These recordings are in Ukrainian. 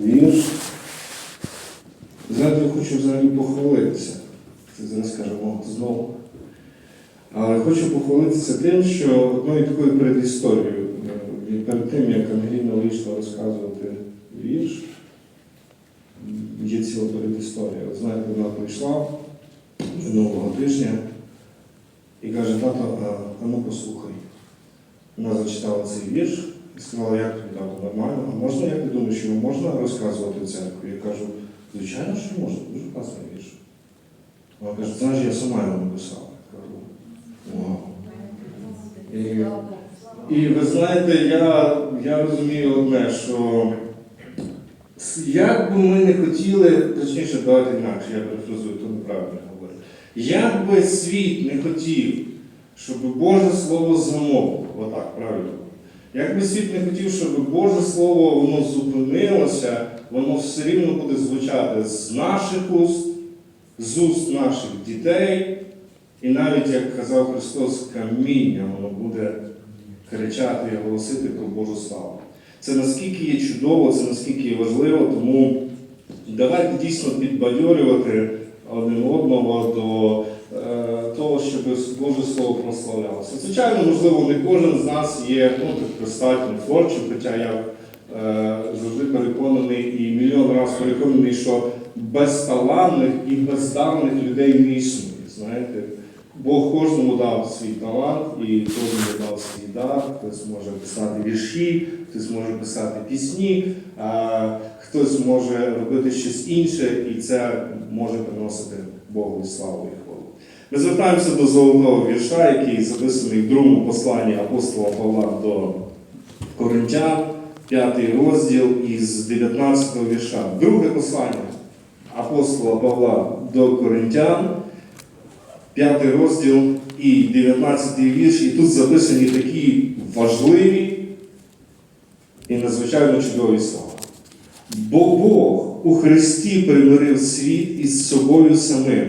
вірш. Я хочу взагалі похвалитися. Це зараз скажемо знову. Але хочу похвалитися тим, що одною такою передісторією, е, і перед тим, як Ангеліна вийшла розказувати вірш, є ціла передісторія. От знаєте, вона прийшла минулого тижня і каже, тато, а ну послухай. Вона зачитала цей вірш і сказала, як тато, нормально, а можна, як ти думаєш, його можна розказувати в церкві? Я кажу, звичайно, що можна, дуже класний вірш. Вона каже, знаєш, я сама його написала. І, і ви знаєте, я, я розумію одне, що як би ми не хотіли, точніше, давайте інакше, я перефразую, то неправильно говорю. Як би світ не хотів, щоб Боже Слово замовило, отак, правильно. Як би світ не хотів, щоб Боже Слово воно зупинилося, воно все рівно буде звучати з наших уст, з уст наших дітей, і навіть, як казав Христос, каміння, воно буде кричати і голосити про Божу славу. Це наскільки є чудово, це наскільки є важливо, тому давайте дійсно підбадьорювати один одного до е, того, щоб Боже Слово прославлялося. Звичайно, можливо, не кожен з нас є ну, достатньо творчим, хоча я е, завжди переконаний і мільйон разів переконаний, що безталанних і бездарних людей не існує. Знаєте, Бог кожному дав свій талант і кожному дав свій дар. Хтось може писати вірші, хтось може писати пісні, а хтось може робити щось інше, і це може приносити Богу славу. Ми звертаємося до золотого вірша, який записаний в другому посланні апостола Павла до Коринтян, п'ятий розділ із 19 вірша. Друге послання апостола Павла до Коринтян, п'ятий розділ і 19 вірш. І тут записані такі важливі і надзвичайно чудові слова. Бо Бог у Христі примирив світ із собою самим,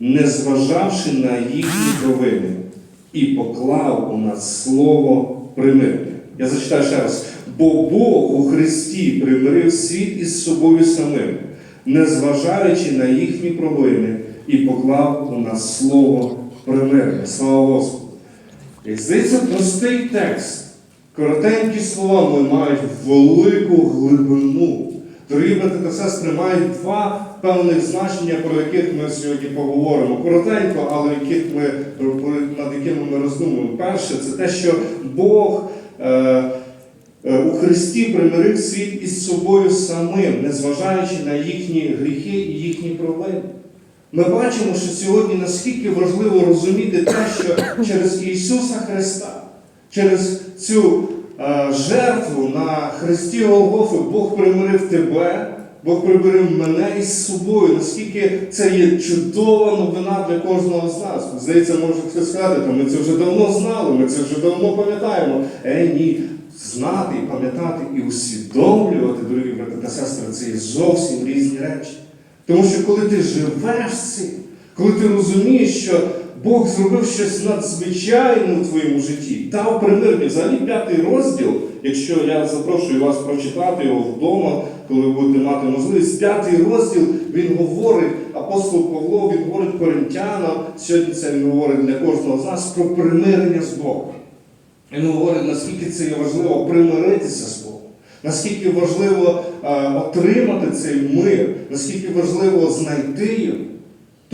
не зважавши на їхні провини, і поклав у нас слово примирення. Я зачитаю ще раз. Бо Бог у Христі примирив світ із собою самим, не зважаючи на їхні провини, і поклав у нас слово примирення. Слава Господу! І здається, простий текст. Коротенькі слова але мають велику глибину. Дорогі брати та сестри, мають два певних значення, про яких ми сьогодні поговоримо. Коротенько, але яких ми, над якими ми роздумуємо. Перше, це те, що Бог е, е, у Христі примирив світ із собою самим, незважаючи на їхні гріхи і їхні провини. Ми бачимо, що сьогодні наскільки важливо розуміти те, що через Ісуса Христа, через цю е, жертву на Христі Голгофи Бог примирив тебе, Бог примирив мене із собою. Наскільки це є чудова новина для кожного з нас. Здається, може хтось сказати, «Та ми це вже давно знали, ми це вже давно пам'ятаємо. Е, ні, знати, пам'ятати і усвідомлювати, дорогі брати та сестри, це є зовсім різні речі. Тому що коли ти живеш цим, коли ти розумієш, що Бог зробив щось надзвичайне у твоєму житті, дав примирення. Взагалі п'ятий розділ, якщо я запрошую вас прочитати його вдома, коли ви будете мати можливість, п'ятий розділ він говорить, апостол Павло, він говорить коринтянам, сьогодні це він говорить для кожного з нас про примирення з Богом. Він говорить, наскільки це є важливо примиритися з Богом, наскільки важливо е, отримати цей мир, наскільки важливо знайти його.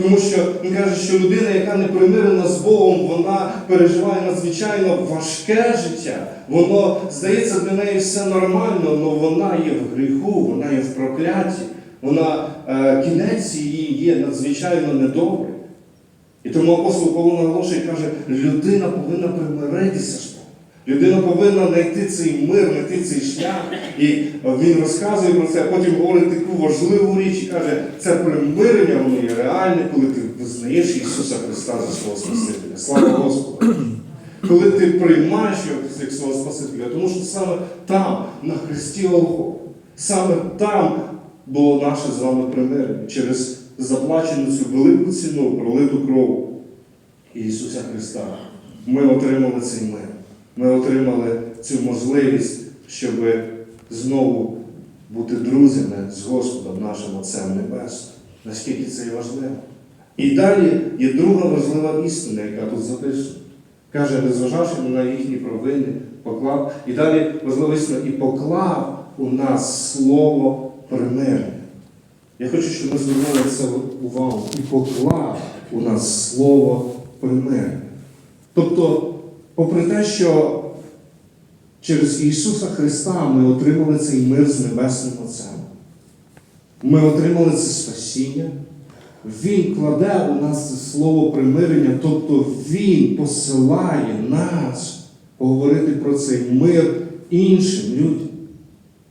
Тому що він каже, що людина, яка не примирена з Богом, вона переживає надзвичайно важке життя. Воно здається для неї все нормально, але вона є в гріху, вона є в прокляті, вона е, кінець її є надзвичайно недобрий. І тому апостол Павло наголошує каже, людина повинна примиритися. Людина повинна знайти цей мир, знайти цей шлях. І він розказує про це, а потім говорить таку важливу річ і каже, це примирення, воно є реальне, коли ти визнаєш Ісуса Христа за свого Спасителя. Слава Господу! Коли ти приймаєш його як свого Спасителя, тому що саме там, на Христі Голгофа, саме там було наше з вами примирення через заплачену цю велику ціну, пролиту кров Ісуса Христа. Ми отримали цей мир. Ми отримали цю можливість, щоб знову бути друзями з Господом нашим Отцем Небесним. Наскільки це є важливо. І далі є друга важлива істина, яка тут записана. Каже, незважавши на їхні провини, поклав. І далі важлива істина, і поклав у нас слово примирення. Я хочу, щоб ми звернули це увагу. І поклав у нас слово примирення. Тобто, попри те, що через Ісуса Христа ми отримали цей мир з Небесним Отцем. Ми отримали це спасіння. Він кладе у нас це слово примирення, тобто Він посилає нас поговорити про цей мир іншим людям.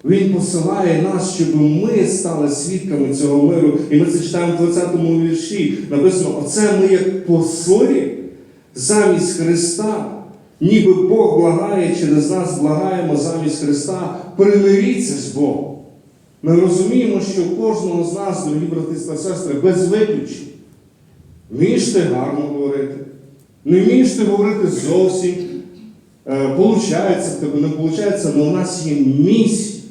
Він посилає нас, щоб ми стали свідками цього миру. І ми це читаємо в 20-му вірші. Написано, оце ми як посли замість Христа. Ніби Бог благає через нас, благаємо замість Христа, примиріться з Богом. Ми розуміємо, що кожного з нас, дорогі брати та сестри, без виключень. Вмієш гарно говорити, не вмієш говорити зовсім. Е, Получається в тебе, не виходить, але у нас є місія.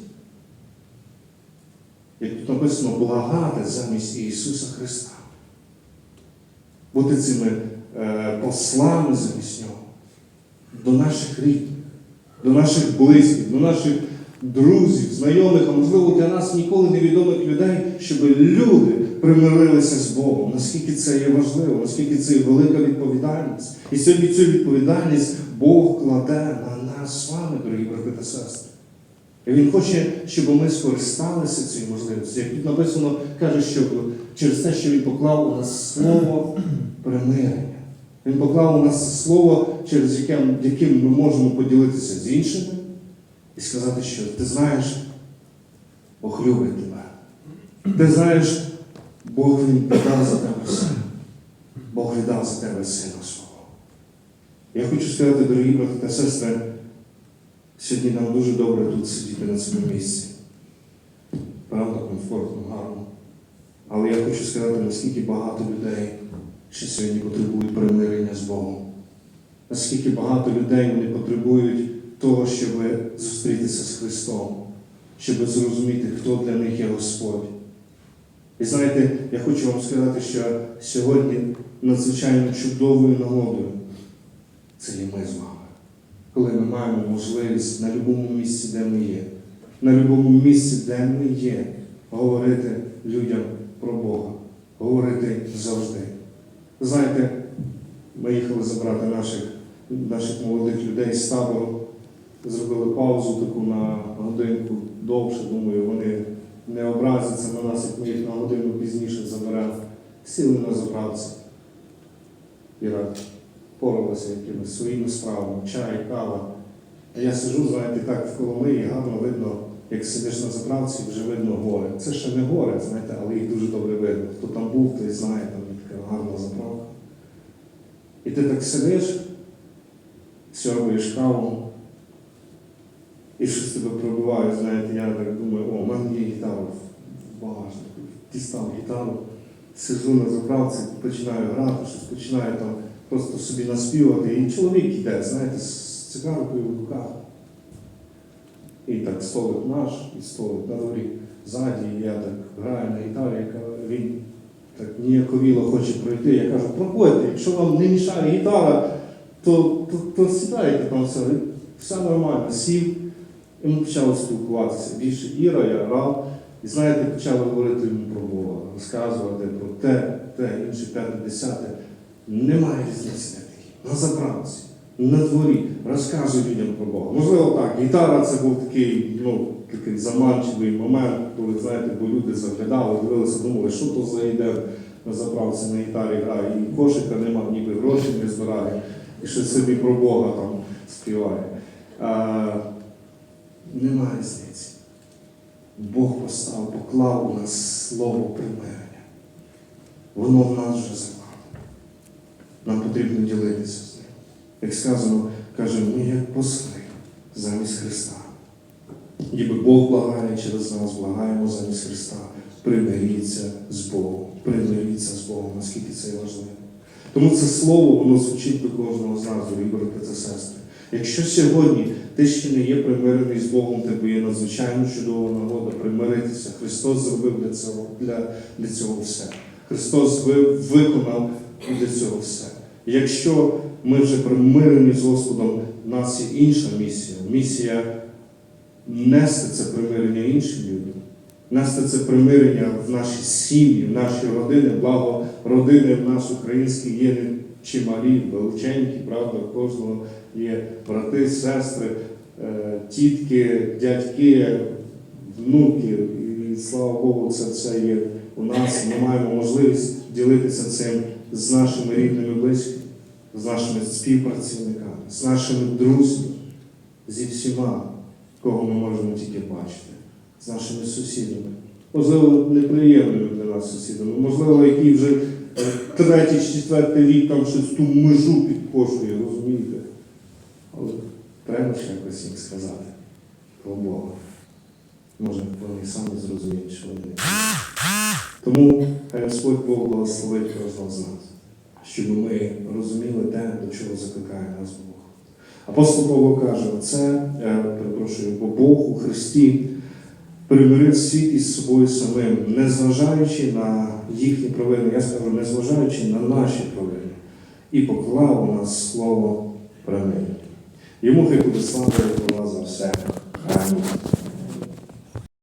Як тут написано, благати замість Ісуса Христа. Бути цими е, послами замість Нього до наших рідних, до наших близьких, до наших друзів, знайомих, а можливо для нас ніколи невідомих людей, щоб люди примирилися з Богом. Наскільки це є важливо, наскільки це є велика відповідальність. І сьогодні цю відповідальність Бог кладе на нас з вами, дорогі брати та сестри. І Він хоче, щоб ми скористалися цією можливістю. Як тут написано, каже, що через те, що він поклав у нас слово примирення. Він поклав у нас слово, через яке, яким ми можемо поділитися з іншими і сказати, що ти знаєш, Бог любить тебе. Ти знаєш, Бог він віддав за тебе все. Бог віддав за тебе сина свого. Я хочу сказати, дорогі брати та сестри, сьогодні нам дуже добре тут сидіти на цьому місці. Правда, комфортно, гарно. Але я хочу сказати, наскільки багато людей ще сьогодні потребують примирення з Богом. Наскільки багато людей вони потребують того, щоб зустрітися з Христом, щоб зрозуміти, хто для них є Господь. І знаєте, я хочу вам сказати, що сьогодні надзвичайно чудовою нагодою це є ми з вами. Коли ми маємо можливість на будь-якому місці, де ми є, на будь-якому місці, де ми є, говорити людям про Бога, говорити завжди. Знаєте, ми їхали забрати наших, наших молодих людей з табору, зробили паузу таку на годинку довше, думаю, вони не образяться на нас, як ми їх на годину пізніше заберемо. Сіли на заправці. Іра поралася якимись своїми справами, чай, кава. А я сижу, знаєте, так в Коломиї, гарно видно, як сидиш на заправці, вже видно гори. Це ще не гори, знаєте, але їх дуже добре видно. Хто там був, той знає, там така гарна заправка. І ти так сидиш, сьорбуєш каву, і щось тебе пробиває, знаєте, я так думаю, о, в мене є гітара в багажнику. Дістав гітару, сижу на заправці, починаю грати, щось починаю там просто собі наспівати. І чоловік іде, знаєте, з цигаркою в руках. І так столик наш, і столик на дворі ззаді, і я так граю на гітарі, яка він так ніяковіло хоче пройти. Я кажу, проходьте, якщо вам не мішає гітара, то, то, то сідайте там все, все нормально, сів. І ми почали спілкуватися. Більше Іра, я грав. І знаєте, почали говорити йому про Бога, розказувати про те, те, інше, п'яте, десяте. Немає різниці такій. На заправці, на дворі, розказуй людям про Бога. Можливо, так, гітара це був такий, ну, такий заманчивий момент, коли, знаєте, бо люди заглядали, дивилися, думали, що то за ідея на заправці на гітарі грає, і кошика нема, ніби гроші не збирає, і ще собі про Бога там співає. А, немає різниці. Бог постав, поклав у нас слово примирення. Воно в нас вже закладено. Нам потрібно ділитися. Як сказано, каже, ми як посли замість Христа. Ніби Бог благає через нас, благаємо замість Христа. Примиріться з Богом, примиріться з Богом, наскільки це важливо. Тому це слово, воно звучить до кожного з нас, дорогі брати та сестри. Якщо сьогодні ти ще не є примирений з Богом, тебе є надзвичайно чудова нагода примиритися. Христос зробив для цього, для, для цього все. Христос ви- виконав для цього все. Якщо ми вже примирені з Господом, в нас є інша місія. Місія нести це примирення іншим людям, нести це примирення в наші сім'ї, в наші родини, благо родини в нас українські є чималі, величенькі, правда, в кожного є брати, сестри, е, тітки, дядьки, внуки. І слава Богу, це все є у нас. Ми маємо можливість ділитися цим з нашими рідними близькими, з нашими співпрацівниками, з нашими друзями, зі всіма, кого ми можемо тільки бачити, з нашими сусідами. Можливо, неприємними для нас сусідами, можливо, які вже е, третій, чи четвертий рік там щось ту межу підкошує, розумієте? Але треба ж якось їм сказати про Бога. Може, вони самі зрозуміють, що вони. Тому хай Господь Бог благословить кожного з нас, щоб ми розуміли те, до чого закликає нас Бог. Апостол Павло каже, це, я перепрошую, бо Бог у Христі примирив світ із собою самим, незважаючи на їхні провини, я скажу, незважаючи на наші провини, і поклав у нас слово примирення. Йому хай буде слава і за все. Амінь.